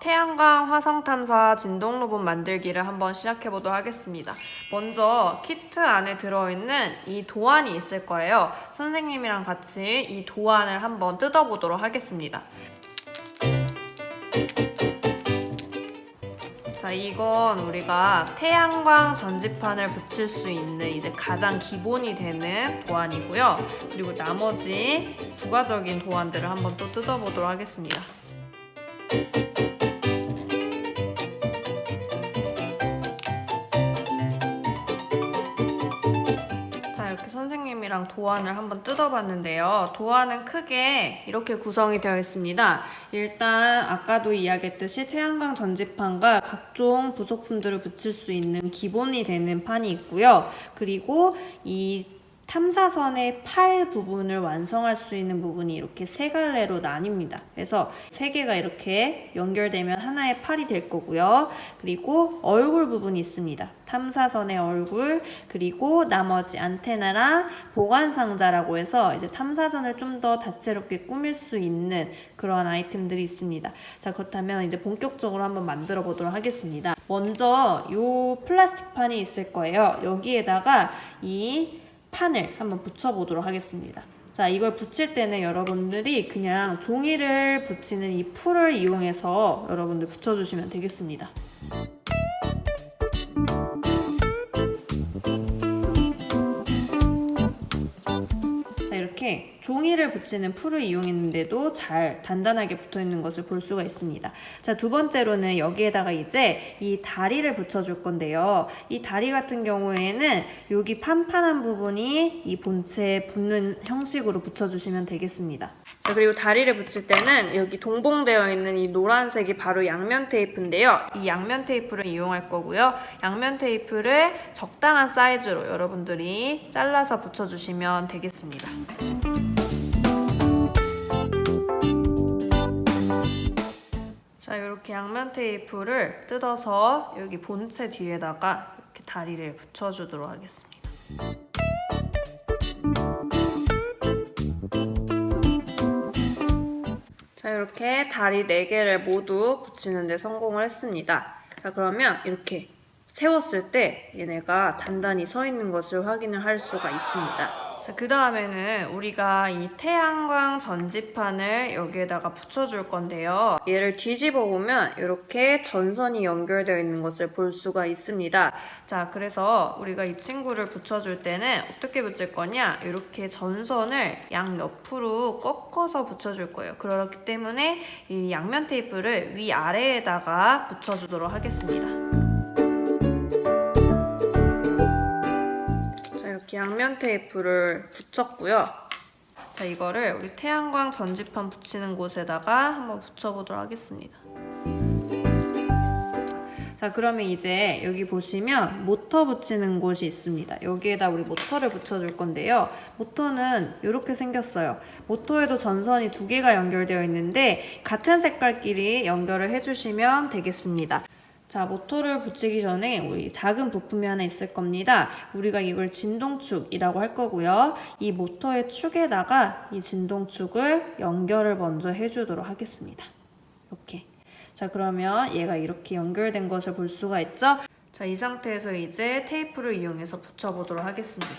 태양광 화성 탐사 진동 로봇 만들기를 한번 시작해 보도록 하겠습니다. 먼저 키트 안에 들어있는 이 도안이 있을 거예요. 선생님이랑 같이 이 도안을 한번 뜯어보도록 하겠습니다. 자, 이건 우리가 태양광 전지판을 붙일 수 있는 이제 가장 기본이 되는 도안이고요. 그리고 나머지 부가적인 도안들을 한번 또 뜯어보도록 하겠습니다. 선생님이랑 도안을 한번 뜯어봤는데요. 도안은 크게 이렇게 구성이 되어 있습니다. 일단 아까도 이야기했듯이 태양광 전지판과 각종 부속품들을 붙일 수 있는 기본이 되는 판이 있고요. 그리고 이 탐사선의 팔 부분을 완성할 수 있는 부분이 이렇게 세 갈래로 나뉩니다. 그래서 세 개가 이렇게 연결되면 하나의 팔이 될 거고요. 그리고 얼굴 부분이 있습니다. 탐사선의 얼굴, 그리고 나머지 안테나랑 보관 상자라고 해서 이제 탐사선을 좀 더 다채롭게 꾸밀 수 있는 그러한 아이템들이 있습니다. 자, 그렇다면 이제 본격적으로 한번 만들어 보도록 하겠습니다. 먼저 이 플라스틱 판이 있을 거예요. 여기에다가 이 판을 한번 붙여보도록 하겠습니다. 자, 이걸 붙일 때는 여러분들이 그냥 종이를 붙이는 이 풀을 이용해서 여러분들 붙여주시면 되겠습니다. 자, 이렇게 종이를 붙이는 풀을 이용했는데도 잘 단단하게 붙어 있는 것을 볼 수가 있습니다. 자, 두 번째로는 여기에다가 이제 이 다리를 붙여줄 건데요. 이 다리 같은 경우에는 여기 판판한 부분이 이 본체에 붙는 형식으로 붙여주시면 되겠습니다. 자, 그리고 다리를 붙일 때는 여기 동봉되어 있는 이 노란색이 바로 양면 테이프인데요. 이 양면 테이프를 이용할 거고요. 양면 테이프를 적당한 사이즈로 여러분들이 잘라서 붙여주시면 되겠습니다. 자, 이렇게 양면 테이프를 뜯어서 여기 본체 뒤에다가 이렇게 다리를 붙여주도록 하겠습니다. 자, 이렇게 다리 4개를 모두 붙이는데 성공을 했습니다. 자, 그러면 이렇게 세웠을 때 얘네가 단단히 서 있는 것을 확인을 할 수가 있습니다. 자, 그 다음에는 우리가 이 태양광 전지판을 여기에다가 붙여줄 건데요. 얘를 뒤집어 보면 이렇게 전선이 연결되어 있는 것을 볼 수가 있습니다. 자, 그래서 우리가 이 친구를 붙여줄 때는 어떻게 붙일 거냐? 이렇게 전선을 양 옆으로 꺾어서 붙여줄 거예요. 그렇기 때문에 이 양면 테이프를 위아래에다가 붙여주도록 하겠습니다. 이렇게 양면 테이프를 붙였고요. 자, 이거를 우리 태양광 전지판 붙이는 곳에다가 한번 붙여보도록 하겠습니다. 자, 그러면 이제 여기 보시면 모터 붙이는 곳이 있습니다. 여기에다 우리 모터를 붙여줄 건데요. 모터는 이렇게 생겼어요. 모터에도 전선이 두 개가 연결되어 있는데 같은 색깔끼리 연결을 해주시면 되겠습니다. 자, 모터를 붙이기 전에 우리 작은 부품이 하나 있을 겁니다. 우리가 이걸 진동축이라고 할 거고요. 이 모터의 축에다가 이 진동축을 연결을 먼저 해주도록 하겠습니다. 이렇게. 자, 그러면 얘가 이렇게 연결된 것을 볼 수가 있죠? 자, 이 상태에서 이제 테이프를 이용해서 붙여보도록 하겠습니다.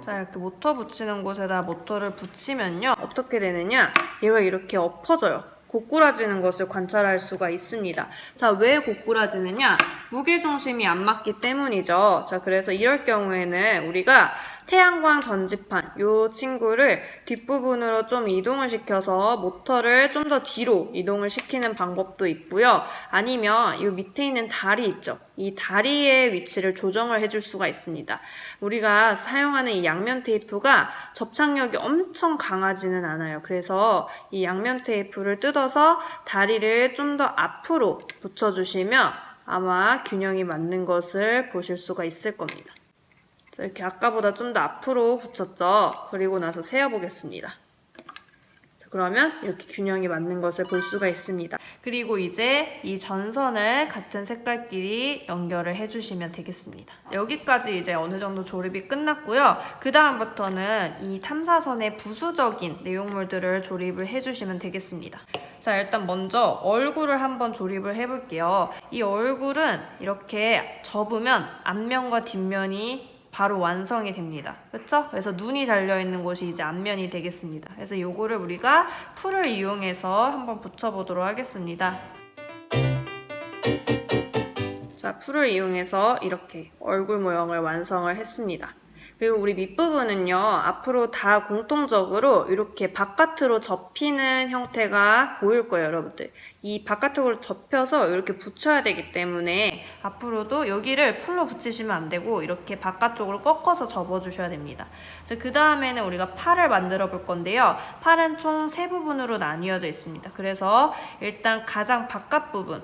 자, 이렇게 모터 붙이는 곳에다 모터를 붙이면요. 어떻게 되느냐? 얘가 이렇게 엎어져요. 고꾸라지는 것을 관찰할 수가 있습니다. 자, 왜 고꾸라지느냐? 무게중심이 안 맞기 때문이죠. 자, 그래서 이럴 경우에는 우리가 태양광 전지판 요 친구를 뒷부분으로 좀 이동을 시켜서 모터를 좀 더 뒤로 이동을 시키는 방법도 있고요. 아니면 이 밑에 있는 다리 있죠. 이 다리의 위치를 조정을 해줄 수가 있습니다. 우리가 사용하는 이 양면 테이프가 접착력이 엄청 강하지는 않아요. 그래서 이 양면 테이프를 뜯어서 다리를 좀 더 앞으로 붙여주시면 아마 균형이 맞는 것을 보실 수가 있을 겁니다. 자, 이렇게 아까보다 좀 더 앞으로 붙였죠. 그리고 나서 세어보겠습니다. 자, 그러면 이렇게 균형이 맞는 것을 볼 수가 있습니다. 그리고 이제 이 전선을 같은 색깔끼리 연결을 해주시면 되겠습니다. 여기까지 이제 어느 정도 조립이 끝났고요. 그 다음부터는 이 탐사선의 부수적인 내용물들을 조립을 해주시면 되겠습니다. 자, 일단 먼저 얼굴을 한번 조립을 해볼게요. 이 얼굴은 이렇게 접으면 앞면과 뒷면이 바로 완성이 됩니다. 그렇죠? 그래서 눈이 달려 있는 곳이 이제 앞면이 되겠습니다. 그래서 요거를 우리가 풀을 이용해서 한번 붙여 보도록 하겠습니다. 자, 풀을 이용해서 이렇게 얼굴 모형을 완성을 했습니다. 그리고 우리 밑부분은요, 앞으로 다 공통적으로 이렇게 바깥으로 접히는 형태가 보일 거예요, 여러분들. 이 바깥으로 접혀서 이렇게 붙여야 되기 때문에 앞으로도 여기를 풀로 붙이시면 안 되고 이렇게 바깥쪽으로 꺾어서 접어주셔야 됩니다. 그 다음에는 우리가 팔을 만들어 볼 건데요. 팔은 총 세 부분으로 나뉘어져 있습니다. 그래서 일단 가장 바깥 부분,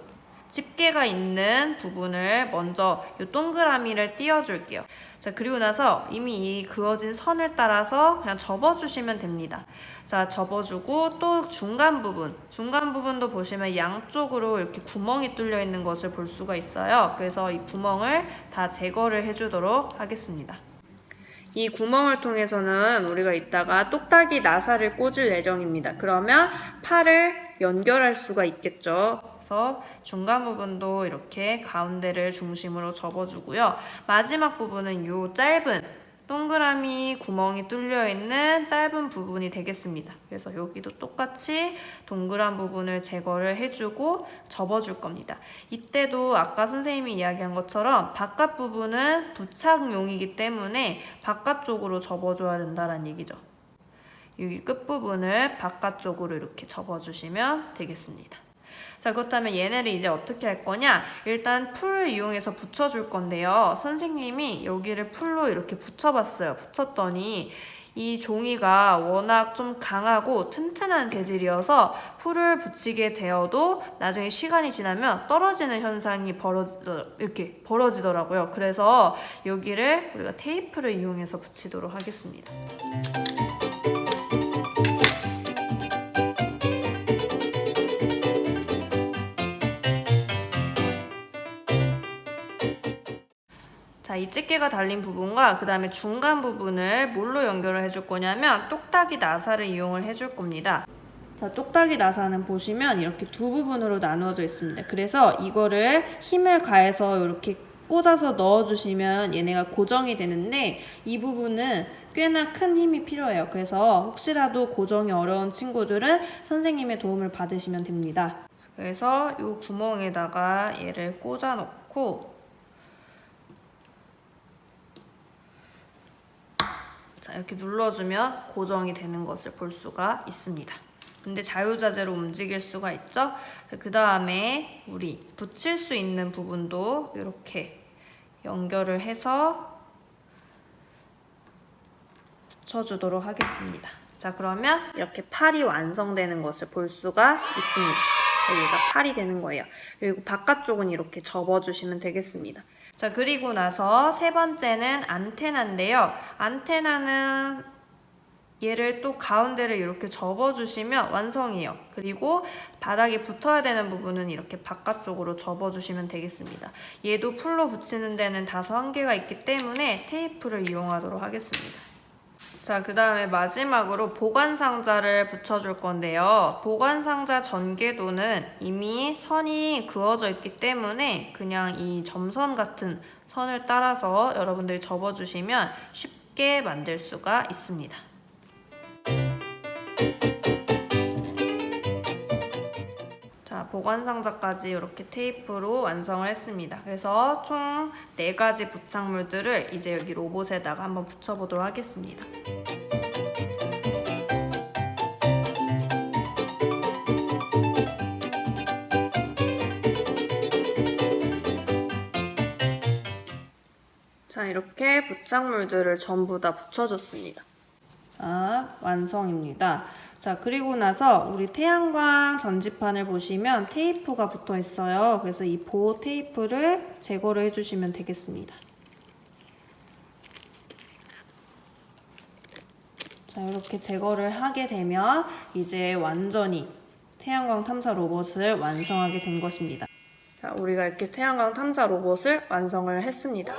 집게가 있는 부분을 먼저 이 동그라미를 띄워줄게요. 자, 그리고 나서 이미 이 그어진 선을 따라서 그냥 접어주시면 됩니다. 자, 접어주고 또 중간 부분, 중간 부분도 보시면 양쪽으로 이렇게 구멍이 뚫려 있는 것을 볼 수가 있어요. 그래서 이 구멍을 다 제거를 해주도록 하겠습니다. 이 구멍을 통해서는 우리가 이따가 똑딱이 나사를 꽂을 예정입니다. 그러면 팔을 연결할 수가 있겠죠. 그래서 중간 부분도 이렇게 가운데를 중심으로 접어주고요. 마지막 부분은 이 짧은 동그라미 구멍이 뚫려 있는 짧은 부분이 되겠습니다. 그래서 여기도 똑같이 동그란 부분을 제거를 해주고 접어줄 겁니다. 이때도 아까 선생님이 이야기한 것처럼 바깥 부분은 부착용이기 때문에 바깥쪽으로 접어줘야 된다는 얘기죠. 여기 끝부분을 바깥쪽으로 이렇게 접어주시면 되겠습니다. 자 그렇다면 얘네를 이제 어떻게 할 거냐 일단 풀을 이용해서 붙여줄 건데요 선생님이 여기를 풀로 이렇게 붙여봤어요 붙였더니 이 종이가 워낙 좀 강하고 튼튼한 재질이어서 풀을 붙이게 되어도 나중에 시간이 지나면 떨어지는 현상이 벌어지 이렇게 벌어지더라고요. 그래서 여기를 우리가 테이프를 이용해서 붙이도록 하겠습니다. 자, 이 집게가 달린 부분과 그 다음에 중간 부분을 뭘로 연결을 해줄 거냐면 똑딱이 나사를 이용을 해줄 겁니다. 자, 똑딱이 나사는 보시면 이렇게 두 부분으로 나누어져 있습니다. 그래서 이거를 힘을 가해서 이렇게 꽂아서 넣어주시면 얘네가 고정이 되는데 이 부분은 꽤나 큰 힘이 필요해요. 그래서 혹시라도 고정이 어려운 친구들은 선생님의 도움을 받으시면 됩니다. 그래서 이 구멍에다가 얘를 꽂아 놓고 자, 이렇게 눌러주면 고정이 되는 것을 볼 수가 있습니다. 근데 자유자재로 움직일 수가 있죠. 그 다음에 우리 붙일 수 있는 부분도 이렇게 연결을 해서 붙여주도록 하겠습니다. 자, 그러면 이렇게 팔이 완성되는 것을 볼 수가 있습니다. 여기가 팔이 되는 거예요. 그리고 바깥쪽은 이렇게 접어주시면 되겠습니다. 자, 그리고 나서 세 번째는 안테나인데요. 안테나는 얘를 또 가운데를 이렇게 접어주시면 완성이에요. 그리고 바닥에 붙어야 되는 부분은 이렇게 바깥쪽으로 접어주시면 되겠습니다. 얘도 풀로 붙이는 데는 다소 한계가 있기 때문에 테이프를 이용하도록 하겠습니다. 자, 그 다음에 마지막으로 보관 상자를 붙여줄 건데요. 보관 상자 전개도는 이미 선이 그어져 있기 때문에 그냥 이 점선 같은 선을 따라서 여러분들이 접어주시면 쉽게 만들 수가 있습니다. 보관 상자까지 이렇게 테이프로 완성을 했습니다. 그래서 총 4가지 부착물들을 이제 여기 로봇에다가 한번 붙여보도록 하겠습니다. 자, 이렇게 부착물들을 전부 다 붙여줬습니다. 자, 완성입니다. 자, 그리고 나서 우리 태양광 전지판을 보시면 테이프가 붙어 있어요. 그래서 이 보호 테이프를 제거를 해주시면 되겠습니다. 자, 이렇게 제거를 하게 되면 이제 완전히 태양광 탐사 로봇을 완성하게 된 것입니다. 자, 우리가 이렇게 태양광 탐사 로봇을 완성을 했습니다.